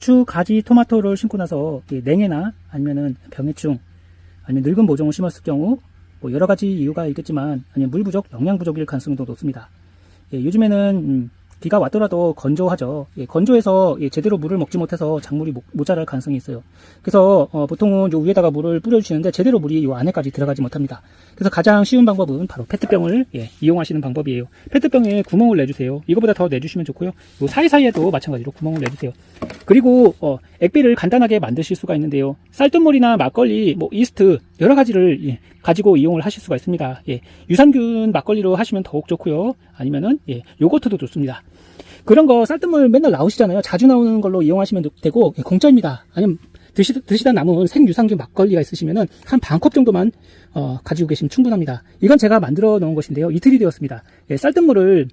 추 가지 토마토를 심고 나서 이 냉해나 아니면은 병해충 아니면 늙은 모종을 심었을 경우 뭐 여러 가지 이유가 있겠지만 아니면 물 부족, 영양 부족일 가능성도 높습니다. 예, 요즘에는 음, 비가 왔더라도 건조하죠. 예, 건조해서 예, 제대로 물을 먹지 못해서 작물이 모- 모자랄 가능성이 있어요. 그래서 어, 보통은 요 위에다가 물을 뿌려주시는데 제대로 물이 요 안에까지 들어가지 못합니다. 그래서 가장 쉬운 방법은 바로 페트병을 예, 이용하시는 방법이에요. 페트병에 구멍을 내주세요. 이거보다 더 내주시면 좋고요. 요 사이사이에도 마찬가지로 구멍을 내주세요. 그리고 어, 액비를 간단하게 만드실 수가 있는데요. 쌀뜨물이나 막걸리, 뭐 이스트 여러 가지를 예, 가지고 이용을 하실 수가 있습니다. 예, 유산균 막걸리로 하시면 더욱 좋고요. 아니면은 예, 요거트도 좋습니다. 그런 거 쌀뜨물 맨날 나오시잖아요. 자주 나오는 걸로 이용하시면 되고 예, 공짜입니다. 아니면 드시, 드시다 남은 생유산균 막걸리가 있으시면은 한 반 컵 정도만 어, 가지고 계시면 충분합니다. 이건 제가 만들어 놓은 것인데요. 이틀이 되었습니다. 예, 쌀뜨물을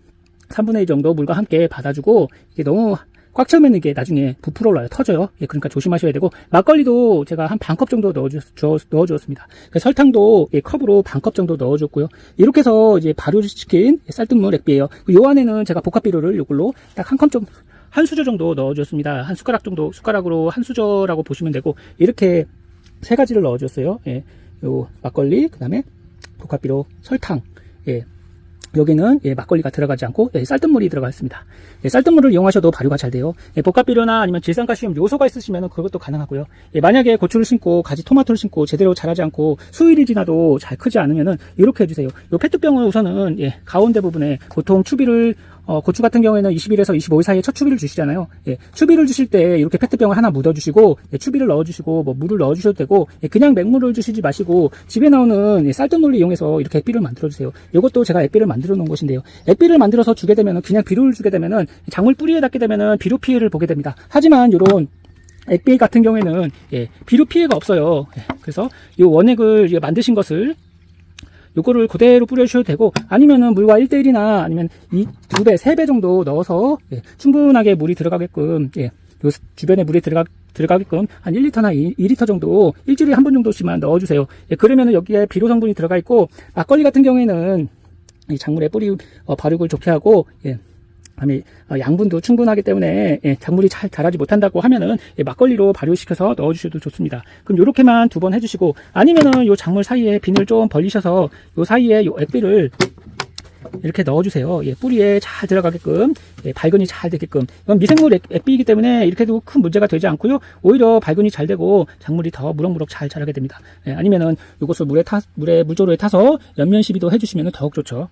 3분의 2 정도 물과 함께 받아주고 이게 너무 꽉 차면 이게 나중에 부풀어 올라요. 터져요. 예, 그러니까 조심하셔야 되고 막걸리도 제가 한 반 컵 정도 넣어주었습니다. 그 설탕도 예, 컵으로 반 컵 정도 넣어줬고요. 이렇게 해서 이제 발효시킨 쌀뜨물 액비예요. 요 안에는 제가 복합비료를 요걸로 딱 한컵 정도 한 수저 정도 넣어줬습니다. 한 숟가락 정도 숟가락으로 한 수저라고 보시면 되고 이렇게 세 가지를 넣어줬어요. 예, 요 막걸리 그 다음에 복합비료 설탕 예, 여기는 예, 막걸리가 들어가지 않고 예, 쌀뜨물이 들어가 있습니다. 예, 쌀뜨물을 이용하셔도 발효가 잘 돼요. 예, 복합비료나 아니면 질산가시움 요소가 있으시면 그것도 가능하고요. 예, 만약에 고추를 심고 가지 토마토를 심고 제대로 자라지 않고 수일이 지나도 잘 크지 않으면은 이렇게 해주세요. 요 페트병을 우선은 예, 가운데 부분에 보통 추비를 어, 고추 같은 경우에는 20일에서 25일 사이에 첫 추비를 주시잖아요. 예, 추비를 주실 때 이렇게 페트병을 하나 묻어주시고 예, 추비를 넣어주시고 뭐 물을 넣어주셔도 되고 예, 그냥 맹물을 주시지 마시고 집에 나오는 예, 쌀뜨물을 이용해서 이렇게 액비를 만들어주세요. 이것도 제가 액비를 만들어 놓은 것인데요. 액비를 만들어서 주게 되면은 그냥 비료를 주게 되면은 작물 뿌리에 닿게 되면은 비료 피해를 보게 됩니다. 하지만 요런 액비 같은 경우에는 예, 비료 피해가 없어요. 예, 그래서 이 원액을 만드신 것을 요거를 그대로 뿌려주셔도 되고 아니면은 물과 1대1이나 아니면 이두 배, 세배 정도 넣어서 예, 충분하게 물이 들어가게끔 예, 요 주변에 물이 들어가 들어가게끔 한 1리터나 2, 리터 정도 일주일에 한 번 정도씩만 넣어주세요. 예, 그러면은 여기에 비료 성분이 들어가 있고 막걸리 같은 경우에는 이 작물의 뿌리 어, 발육을 좋게 하고 예, 양분도 충분하기 때문에 예, 작물이 잘 자라지 못한다고 하면은 예, 막걸리로 발효시켜서 넣어주셔도 좋습니다. 그럼 이렇게만 두 번 해주시고 아니면은 요 작물 사이에 비늘 좀 벌리셔서 요 사이에 요 액비를 이렇게 넣어주세요. 예, 뿌리에 잘 들어가게끔 예, 발근이 잘 되게끔 이건 미생물 액, 액비이기 때문에 이렇게 해도 큰 문제가 되지 않고요. 오히려 발근이 잘 되고 작물이 더 무럭무럭 잘 자라게 됩니다. 예, 아니면은 이것을 물에 타 물에 물조로에 타서 연면 시비도 해주시면 더욱 좋죠.